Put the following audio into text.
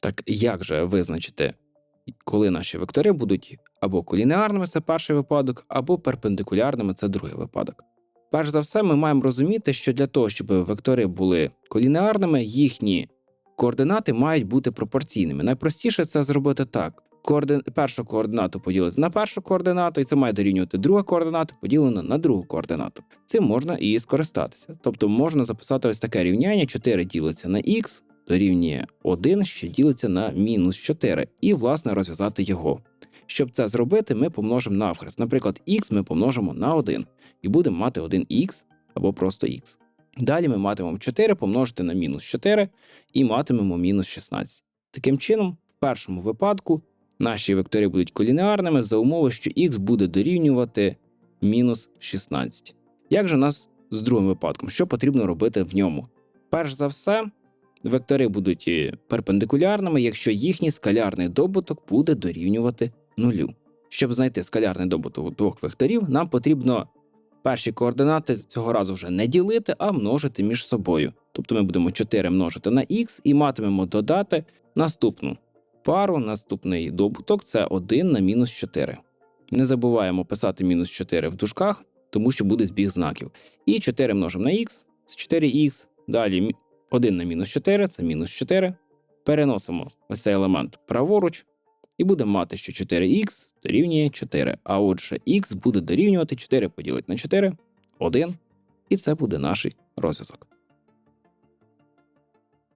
Так як же визначити, коли наші вектори будуть або колінеарними, це перший випадок, або перпендикулярними це другий випадок. Перш за все, ми маємо розуміти, що для того, щоб вектори були колінеарними, їхні координати мають бути пропорційними. Найпростіше це зробити так: Координ... першу координату поділити на першу координату, і це має дорівнювати друга координата, поділена на другу координату. Цим можна і скористатися. Тобто можна записати ось таке рівняння: 4 ділиться на х, дорівнює 1, що ділиться на мінус 4, і, власне, розв'язати його. Щоб це зробити, ми помножимо навхрест. Наприклад, х ми помножимо на 1 і будемо мати 1х або просто х. Далі ми матимемо 4 помножити на мінус 4 і матимемо мінус 16. Таким чином, в першому випадку наші вектори будуть колінеарними за умови, що х буде дорівнювати мінус 16. Як же у нас з другим випадком? Що потрібно робити в ньому? Перш за все, вектори будуть е, перпендикулярними, якщо їхній скалярний добуток буде дорівнювати нулю. Щоб знайти скалярний добуток двох векторів, нам потрібно перші координати цього разу вже не ділити, а множити між собою. Тобто ми будемо 4 множити на х і матимемо додати наступну пару, наступний добуток це 1 на мінус 4. Не забуваємо писати мінус 4 в дужках, тому що буде збіг знаків. І 4 множимо на х, це 4х, далі 1 на мінус 4 це мінус 4. Переносимо ось цей елемент праворуч, і будемо мати, що 4х дорівнює 4. А отже, х буде дорівнювати 4 поділити на 4, 1. І це буде наш розв'язок.